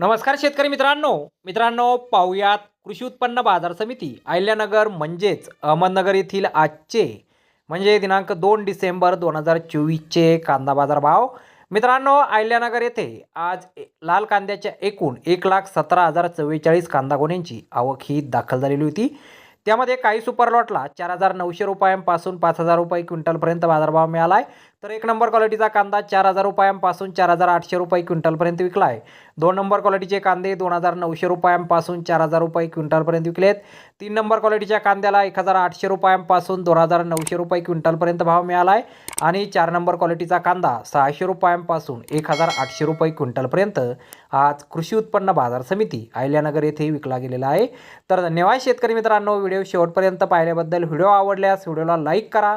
नमस्कार शेतकरी मित्रांनो. मित्रांनो पाहुयात कृषी उत्पन्न बाजार समिती अहिल्यानगर म्हणजेच अहमदनगर येथील आजचे म्हणजे दिनांक दोन डिसेंबर दोन हजार चोवीसचे कांदा बाजार भाव मित्रांनो अहिल्यानगर येथे आज ए- लाल कांद्याच्या एकूण एक लाख सतरा हजार चव्वेचाळीस कांदा गोण्यांची आवक ही दाखल झालेली होती. त्यामध्ये काही सुपर लॉटला चार हजार नऊशे रुपयांपासून पाच हजार रुपये क्विंटलपर्यंत बाजारभाव मिळाला आहे तर एक नंबर क्वालिटीचा कांदा चार हजार रुपयांपासून चार हजार आठशे रुपये क्विंटलपर्यंत विकला आहे दोन नंबर क्वालिटीचे कांदे दोन हजार नऊशे रुपयांपासून चार हजार रुपये क्विंटलपर्यंत विकलेत. तीन नंबर क्वालिटीच्या कांद्याला एक हजार आठशे रुपयांपासून दोन हजार नऊशे रुपये क्विंटलपर्यंत भाव मिळाला आहे आणि चार नंबर क्वालिटीचा कांदा सहाशे रुपयांपासून एक हजार आठशे रुपये क्विंटलपर्यंत आज कृषी उत्पन्न बाजार समिती अहिल्यानगर येथे विकला गेलेला आहे. तर धन्यवाद शेतकरी मित्रांनो व्हिडिओ शेवटपर्यंत पाहिल्याबद्दल. व्हिडिओ आवडल्यास व्हिडिओला लाईक करा.